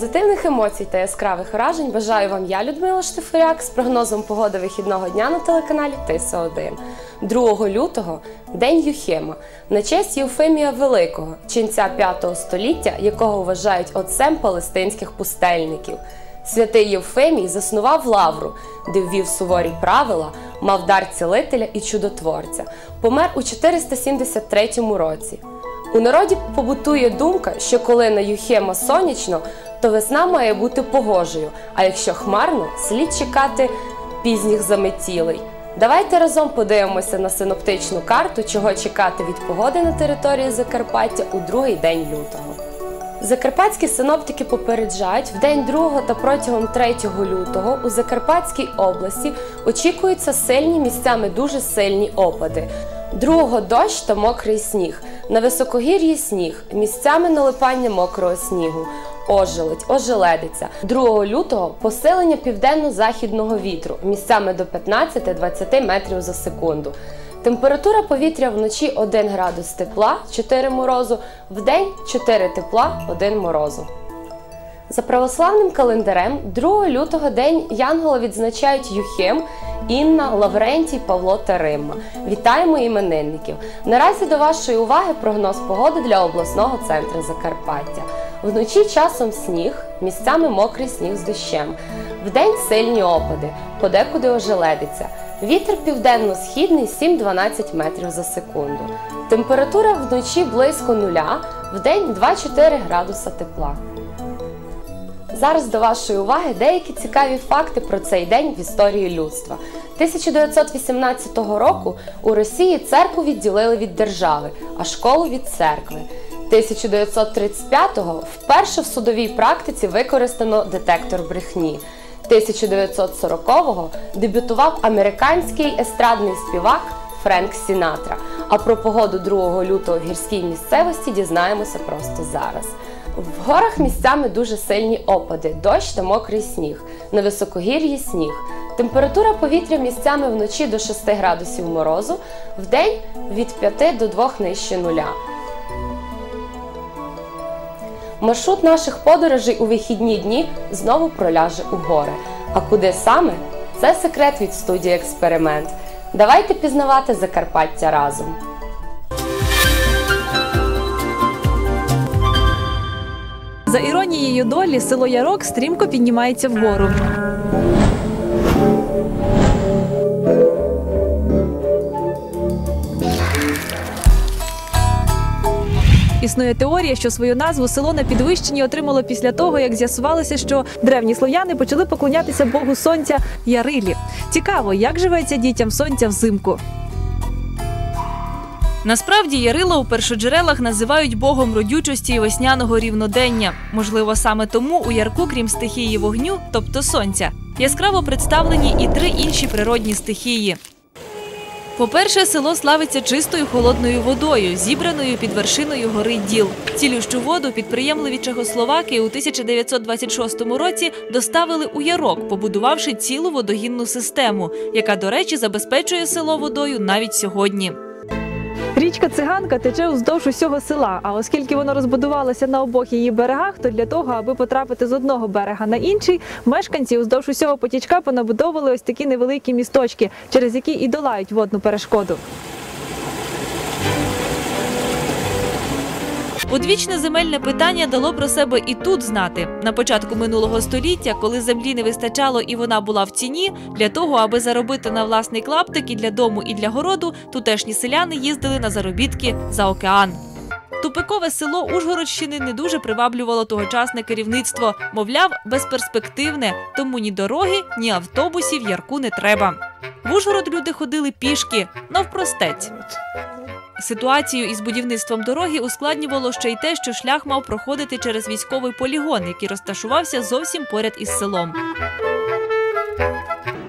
Позитивних емоцій та яскравих вражень бажаю вам я, Людмила Штифуряк, з прогнозом погоди вихідного дня на телеканалі Тиса 1 2 лютого День Юхема на честь Євфемія Великого, ченця 5 століття, якого вважають отцем палестинських пустельників. Святий Євфемій заснував лавру, де ввів суворі правила, мав дар цілителя і чудотворця. Помер у 473 році. У народі побутує думка, що коли на Юхема сонячно, то весна має бути погожою, а якщо хмарно, слід чекати пізніх заметілей. Давайте разом подивимося на синоптичну карту, чого чекати від погоди на території Закарпаття у другий день лютого. Закарпатські синоптики попереджають, в день 2 та протягом 3 лютого у Закарпатській області очікуються сильні місцями дуже сильні опади. 2 дощ та мокрий сніг. На високогір'ї сніг, місцями налипання мокрого снігу, ожеледь, ожеледиця. 2 лютого посилення південно-західного вітру, місцями до 15-20 метрів за секунду. Температура повітря вночі 1 градус тепла, 4 морозу, вдень 4 тепла, 1 морозу. За православним календарем 2 лютого день Янгола відзначають Юхим, Інна, Лаврентій, Павло та Римма. Вітаємо іменинників! Наразі до вашої уваги прогноз погоди для обласного центру Закарпаття. Вночі часом сніг, місцями мокрий сніг з дощем. Вдень сильні опади, подекуди ожеледиться. Вітер південно-східний 7-12 метрів за секунду. Температура вночі близько нуля, вдень 2-4 градуса тепла. Зараз до вашої уваги деякі цікаві факти про цей день в історії людства. 1918 року у Росії церкву відділили від держави, а школу від церкви. 1935-го вперше в судовій практиці використано детектор брехні. 1940-го дебютував американський естрадний співак Френк Сінатра. А про погоду 2 лютого в гірській місцевості дізнаємося просто зараз. В горах місцями дуже сильні опади, дощ та мокрий сніг. На високогір'ї сніг. Температура повітря місцями вночі до 6 градусів морозу, вдень від 5 до 2 нижче нуля. Маршрут наших подорожей у вихідні дні знову проляже у гори. А куди саме? Це секрет від студії Експеримент. Давайте пізнавати Закарпаття разом. За іронією долі, село Ярок стрімко піднімається вгору. Існує теорія, що свою назву село на підвищенні отримало після того, як з'ясувалося, що древні слов'яни почали поклонятися Богу сонця Ярилі. Цікаво, як живеться дітям сонця взимку. Насправді Ярила у першоджерелах називають богом родючості і весняного рівнодення. Можливо, саме тому у ярку, крім стихії вогню, тобто сонця, яскраво представлені і три інші природні стихії. По-перше, село славиться чистою холодною водою, зібраною під вершиною гори Діл. Цілющу воду підприємливі чехословаки у 1926 році доставили у ярок, побудувавши цілу водогінну систему, яка, до речі, забезпечує село водою навіть сьогодні. Річка Циганка тече уздовж усього села. А оскільки воно розбудувалося на обох її берегах, то для того, аби потрапити з одного берега на інший, мешканці уздовж усього потічка понабудовували ось такі невеликі місточки, через які і долають водну перешкоду. Одвічне земельне питання дало про себе і тут знати. На початку минулого століття, коли землі не вистачало і вона була в ціні, для того, аби заробити на власний клаптик і для дому, і для городу, тутешні селяни їздили на заробітки за океан. Тупикове село Ужгородщини не дуже приваблювало тогочасне керівництво. Мовляв, безперспективне, тому ні дороги, ні автобусів ярку не треба. В Ужгород люди ходили пішки, навпростець. Ситуацію із будівництвом дороги ускладнювало ще й те, що шлях мав проходити через військовий полігон, який розташувався зовсім поряд із селом.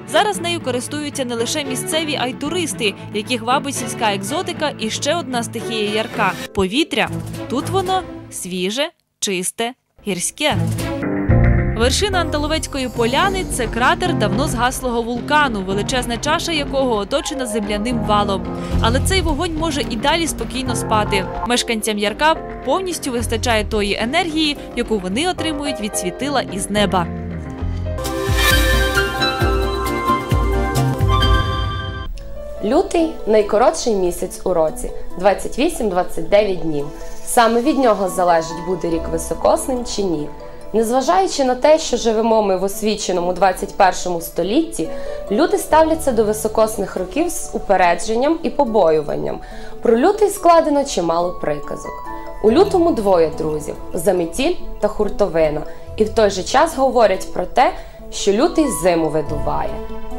Зараз нею користуються не лише місцеві, а й туристи, яких вабить сільська екзотика і ще одна стихія ярка повітря. Тут воно свіже, чисте, гірське. Вершина Анталовецької поляни це кратер давно згаслого вулкану, величезна чаша якого оточена земляним валом. Але цей вогонь може і далі спокійно спати. Мешканцям ярка повністю вистачає тої енергії, яку вони отримують від світила із неба. Лютий найкоротший місяць у році 28-29 днів. Саме від нього залежить, буде рік високосним чи ні. Незважаючи на те, що живемо ми в освіченому 21 столітті, люди ставляться до високосних років з упередженням і побоюванням. Про лютий складено чимало приказок. У лютому двоє друзів заметіль та хуртовина, і в той же час говорять про те, що лютий зиму видуває.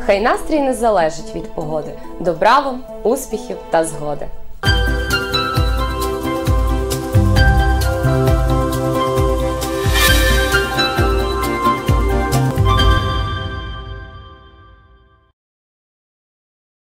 Хай настрій не залежить від погоди. Добра вам, успіхів та згоди!